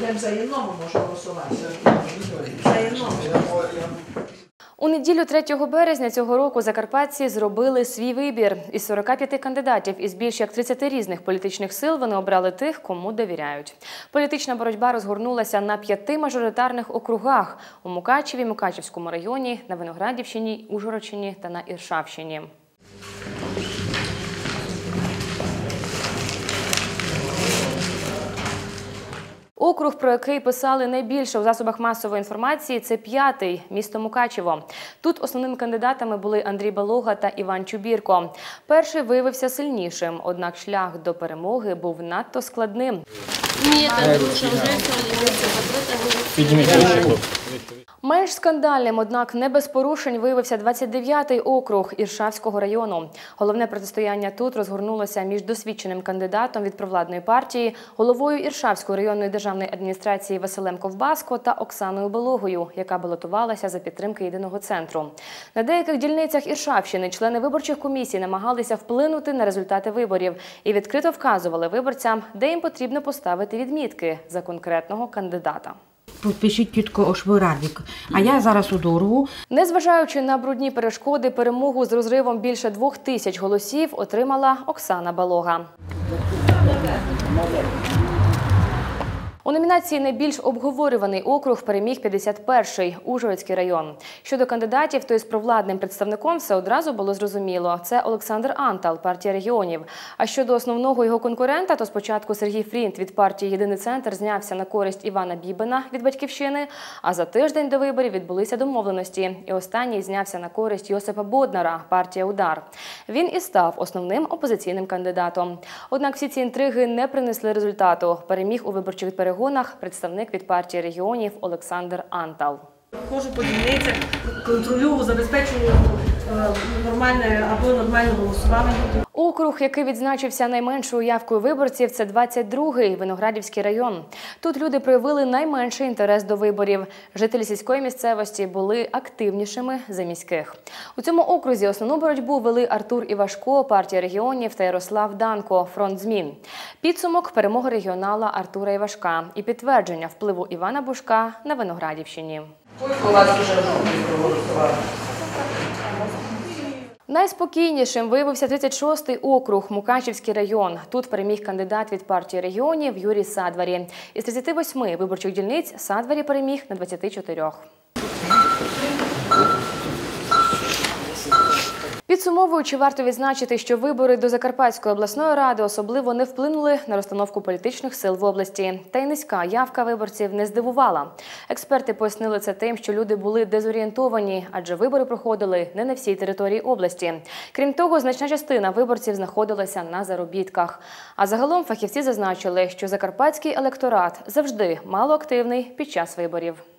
Для взаємному може голосувати. Взаємному. У неділю 3 березня цього року закарпатці зробили свій вибір. Із 45 кандидатів із більш як 30 різних політичних сил вони обрали тих, кому довіряють. Політична боротьба розгорнулася на п'яти мажоритарних округах у Мукачеві, Мукачівському районі, на Виноградівщині, Ужгородщині та на Іршавщині. Округ, про який писали найбільше у засобах масової інформації, це п'ятий місто Мукачево. Тут основними кандидатами були Андрій Балога та Іван Чубірко. Перший виявився сильнішим, однак шлях до перемоги був надто складним. Ні, Андрюша, уже все хлопці. Менш скандальним, однак не без порушень виявився 29-й округ Іршавського району. Головне протистояння тут розгорнулося між досвідченим кандидатом від провладної партії, головою Іршавської районної державної адміністрації Василем Ковбаско та Оксаною Балогою, яка балотувалася за підтримки єдиного центру. На деяких дільницях Іршавщини члени виборчих комісій намагалися вплинути на результати виборів і відкрито вказували виборцям, де їм потрібно поставити відмітки за конкретного кандидата. Пишіть тітко Ошвирадік. А я зараз у дорогу. Незважаючи на брудні перешкоди, перемогу з розривом більше двох тисяч голосів отримала Оксана Балога. У номінації найбільш обговорюваний округ переміг 51-й Ужгородський район. Щодо кандидатів, то із провладним представником все одразу було зрозуміло. Це Олександр Антал, партія регіонів. А щодо основного його конкурента, то спочатку Сергій Фрінт від партії Єдиний центр знявся на користь Івана Бібена від батьківщини. А за тиждень до виборів відбулися домовленості. І останній знявся на користь Йосипа Боднара, партія Удар. Він і став основним опозиційним кандидатом. Однак всі ці інтриги не принесли результату. Переміг у виборчих перегонах представник від партії регіонів Олександр Антал. Ходжу по дільницях, контролюю, забезпечую е, нормальне або нормальне голосування. Округ, який відзначився найменшою явкою виборців, це 22-й Виноградівський район. Тут люди проявили найменший інтерес до виборів. Жителі сільської місцевості були активнішими за міських. У цьому окрузі основну боротьбу вели Артур Івашко, партія регіонів та Ярослав Данко, фронт змін. Підсумок перемоги регіонала Артура Івашка і підтвердження впливу Івана Бушка на Виноградівщині. Скільки у вас вже проголосували? Найспокійнішим виявився 36-й округ Мукачівський район. Тут переміг кандидат від партії регіонів Юрій Садварі. Із 38 виборчих дільниць Садварі переміг на 24. Підсумовуючи, варто відзначити, що вибори до Закарпатської обласної ради особливо не вплинули на розстановку політичних сил в області. Та й низька явка виборців не здивувала. Експерти пояснили це тим, що люди були дезорієнтовані, адже вибори проходили не на всій території області. Крім того, значна частина виборців знаходилася на заробітках. А загалом фахівці зазначили, що закарпатський електорат завжди малоактивний під час виборів.